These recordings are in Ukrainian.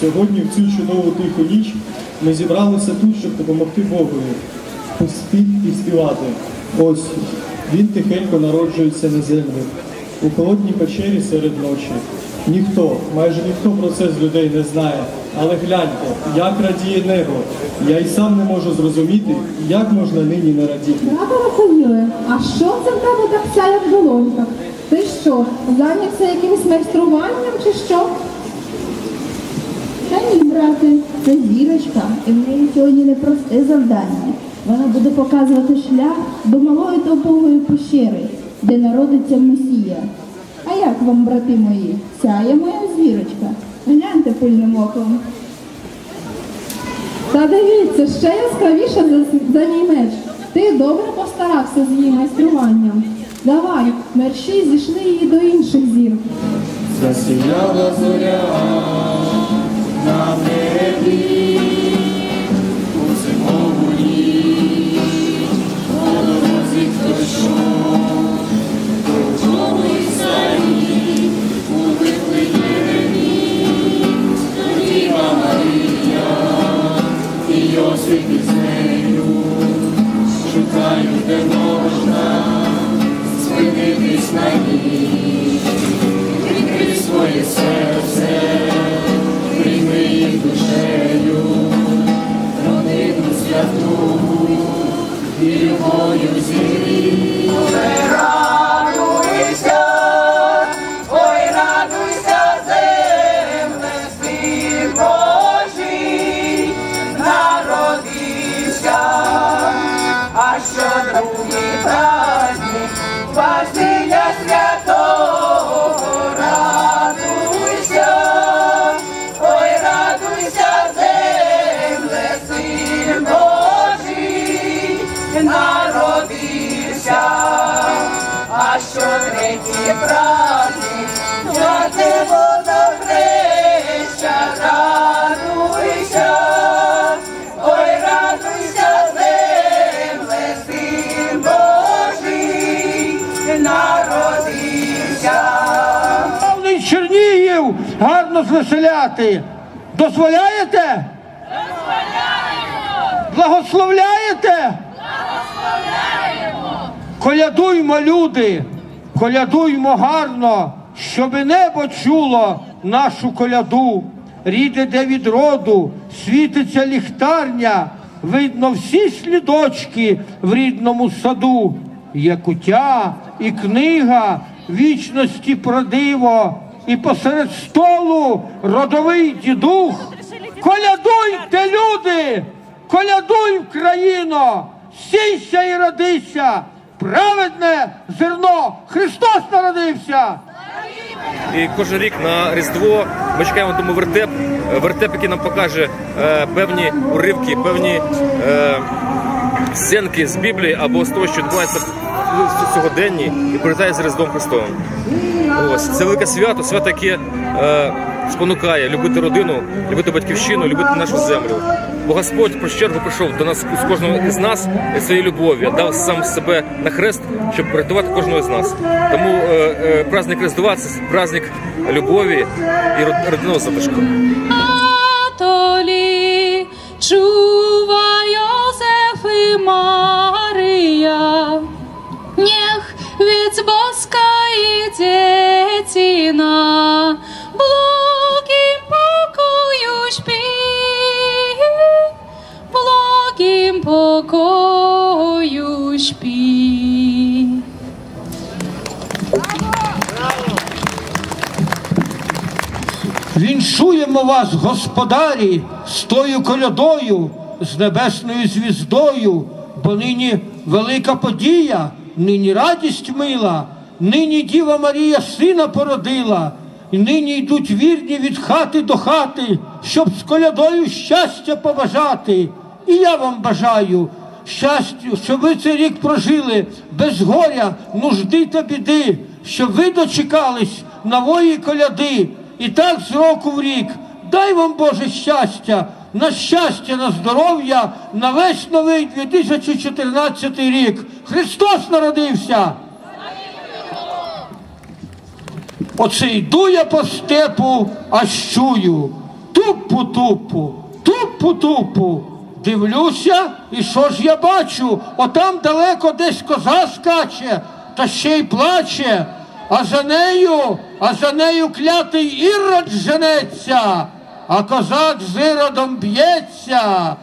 Сьогодні, в цю чудову тиху ніч, ми зібралися тут, щоб допомогти Богові, поспіть і співати. Ось він тихенько народжується на землю. У холодній печері серед ночі. Ніхто, майже ніхто про це з людей не знає. Але гляньте, як радіє небо. Я й сам не можу зрозуміти, як можна нині не радіти. Брате Рафаїле, а що це в тебе так сяє в долоньках? Ти що, зайнявся якимось майструванням чи що? Та ні, брате, це зірочка, і в неї сьогодні непросте завдання. Вона буде показувати шлях до малої топової пещери, де народиться Месія. А як вам, брати мої, сяє моя зірочка? Гляньте пильним оком. Та дивіться, ще яскравіше за, за мій меч. Ти добре постарався з її майструванням. Давай, мерщій зійшли її до інших зір. Засіяла зоря шукають, де можна спинитись на ній. Радуйся, земле, син Божий, народився, а що третій праздник, святого до хреща, радуйся, ой, радуйся, земле, син Божий, народився. Чернігів гарно звеселяти. Дозволяєте? Благословляєте? Колядуймо, люди, колядуймо гарно, щоби небо чуло нашу коляду. Ріде де від роду, світиться ліхтарня, видно всі слідочки в рідному саду. Є куття і книга вічності про диво, і посеред столу родовий дідух. Колядуйте, люди! Колядуй країно! Сійся і родися! Праведне зерно! Христос народився! І кожен рік на Різдво ми чекаємо тому вертеп, вертеп, який нам покаже е, певні уривки, певні е, сценки з Біблії або з того, що відбувається в сьогоденні і прилітає з Різдвом Христовим. Ось це велике свято, свято, яке е, спонукає любити родину, любити батьківщину, любити нашу землю. Бо Господь першу чергу прийшов до нас з кожного із нас своєю любов'ю, дав сам себе на хрест, щоб врятувати кожного з нас. Тому е, е, праздник Різдва це праздник любові і родинного затишку. Чува Йозеф і Марія, дитина, благим покою шпі, благим покою шпі. Віншуємо вас, господарі, з тою колядою, з небесною звіздою, бо нині велика подія, нині радість мила, нині Діва Марія сина породила, і нині йдуть вірні від хати до хати, щоб з колядою щастя побажати. І я вам бажаю щастя, щоб ви цей рік прожили без горя, нужди та біди, щоб ви дочекались нової коляди. І так з року в рік. Дай вам Боже щастя, на щастя, на здоров'я, на весь новий 2014 рік. Христос народився. Оце йду я по степу, аж чую. Тупу-тупу, тупу-тупу. Дивлюся, і що ж я бачу? Отам далеко десь коза скаче, та ще й плаче. А за нею, а за нею клятий ірод женеться, а козак з іродом б'ється.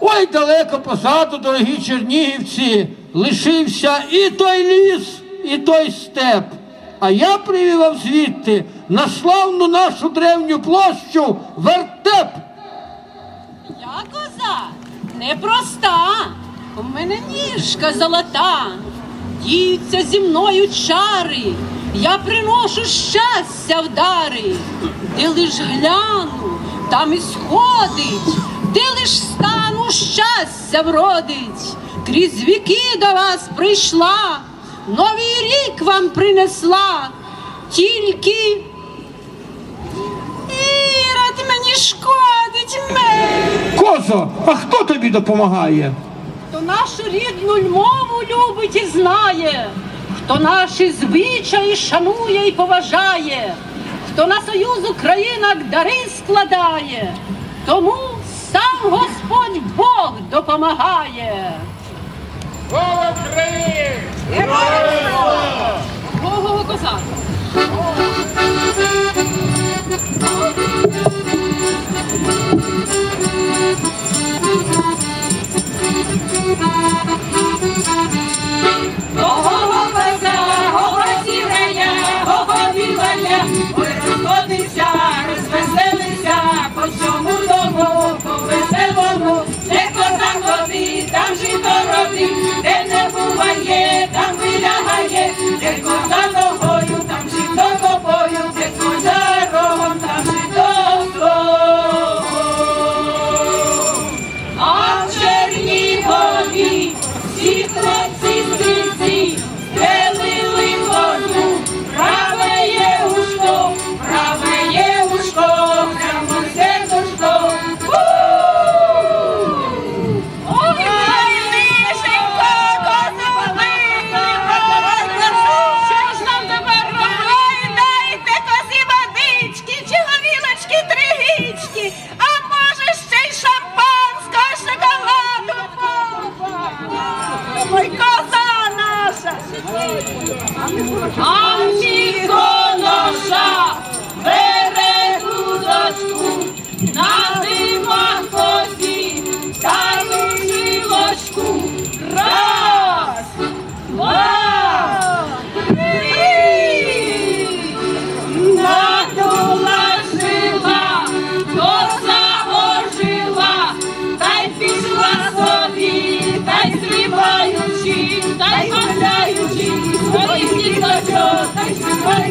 Ой, далеко позаду, дорогі чернігівці, лишився і той ліс, і той степ. А я привів вам звідти на славну нашу древню площу вертеп. Я коза непроста, у мене ніжка золота. Діються зі мною чари, я приношу щастя в дари. Де лиш гляну, там і сходить, де лиш стану, щастя вродить. Крізь віки до вас прийшла, новий рік вам принесла, тільки Ірод мені шкодить мей. Козо, а хто тобі допомагає? Хто нашу рідну мову любить і знає, хто наші звичаї шанує і поважає, хто на союз Українок дари складає, тому сам Господь Бог допомагає. Богова Ого, коза, ого, сірея, ого, білая, та й